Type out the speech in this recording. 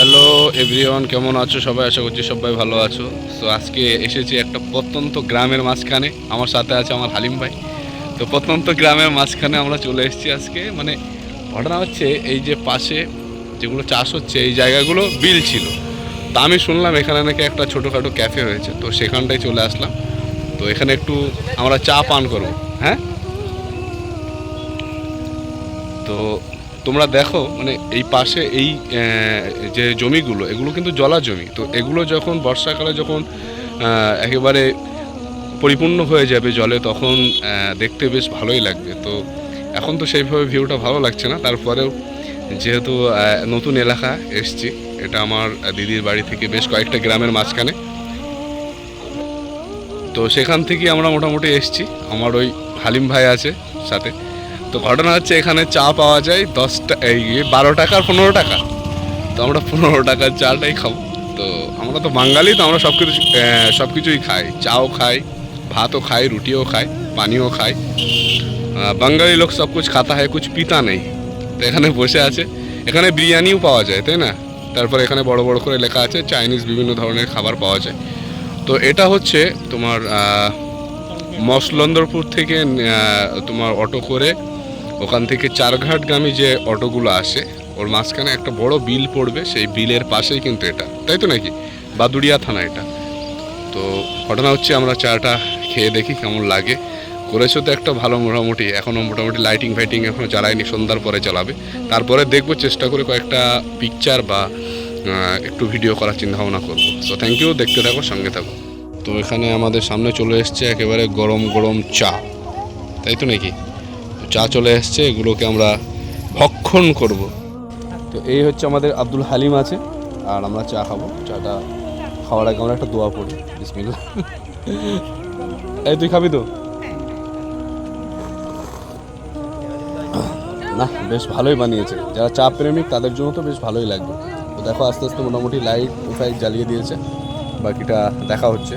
Hello everyone কেমন আছো? সবাই আশা করছি সবাই ভালো আছো। তো আজকে এসেছি একটা প্রত্যন্ত গ্রামের মাঝখানে। আমার সাথে আছে আমার হালিম ভাই। তো, প্রত্যন্ত গ্রামের মাঝখানে আমরা চলে এসেছি আজকে। মানে ঘটনা হচ্ছে, এই যে পাশে যেগুলো চাষ হচ্ছে, এই জায়গাগুলো বিল ছিল। তা আমি শুনলাম এখানে নাকি একটা ছোটোখাটো ক্যাফে হয়েছে। তো, সেখানটায় চলে আসলাম। তো, এখানে একটু আমরা চা পান করব। হ্যাঁ? তো তোমরা দেখো মানে এই পাশে এই যে জমিগুলো, এগুলো কিন্তু জলা জমি। তো এগুলো যখন বর্ষাকালে যখন একেবারে পরিপূর্ণ হয়ে যাবে জলে, তখন দেখতে বেশ ভালোই লাগবে। তো এখন তো সেইভাবে ভিউটা ভালো লাগছে না। তারপরেও যেহেতু নতুন এলাকা এসছি, এটা আমার দিদির বাড়ি থেকে বেশ কয়েকটা গ্রামের মাঝখানে। তো সেখান থেকে আমরা মোটামুটি এসছি। আমার ওই হালিম ভাই আছে সাথে। তো ঘটনা হচ্ছে এখানে চা পাওয়া যায় দশটা এই বারো টাকা আর পনেরো টাকা। তো আমরা পনেরো টাকার চাটাই খাব। তো আমরা তো বাঙালি, তো আমরা সব কিছু সব কিছুই খাই। চাও খাই, ভাতও খাই, রুটিও খাই পানিও খাই। বাঙালি লোক সব কিছু খাতা হয় কিছু পিতা নেই। তো এখানে বসে আছে। এখানে বিরিয়ানিও পাওয়া যায়, তাই না? তারপরে এখানে বড় বড় করে লেখা আছে, চাইনিজ বিভিন্ন ধরনের খাবার পাওয়া যায়। তো এটা হচ্ছে তোমার মসলন্দরপুর থেকে তোমার অটো করে ওখান থেকে চারঘাটগামী যে অটোগুলো আসে, ওর মাঝখানে একটা বড় বিল পড়বে, সেই বিলের পাশেই কিন্তু এটা। তাই তো নাকি? বাদুড়িয়া থানা এটা। তো ঘটনা হচ্ছে, আমরা চাটা খেয়ে দেখি কেমন লাগে। করেছ তো একটা ভালো মোটামুটি। এখনও মোটামুটি লাইটিং ফাইটিং এখনও জ্বালায়নি, সন্ধ্যার পরে চালাবে তারপরে দেখব, চেষ্টা করে কয়েকটা পিকচার বা একটু ভিডিও করার চিন্তা ভাবনা করব। তো থ্যাংক ইউ দেখতে থাকো, সঙ্গে থাকো। তো এখানে আমাদের সামনে চলে এসছে একেবারে গরম গরম চা। তাই তো নাকি? চা চলে এসছে, এগুলোকে আমরা ভক্ষণ করব। তো এই হচ্ছে আমাদের আব্দুল হালিম আছে, আর আমরা চা খাব। চাটা খাওয়ার আগে আমরা একটা দোয়া পড়ি। বিসমিল্লাহ। এই, তুই খাবি তো? না, বেশ ভালোই বানিয়েছে। যারা চা প্রেমিক, তাদের জন্য তো বেশ ভালোই লাগবে। তো দেখো, আস্তে আস্তে মোটামুটি লাইট ফাইট জ্বালিয়ে দিয়েছে। বাকিটা দেখা হচ্ছে।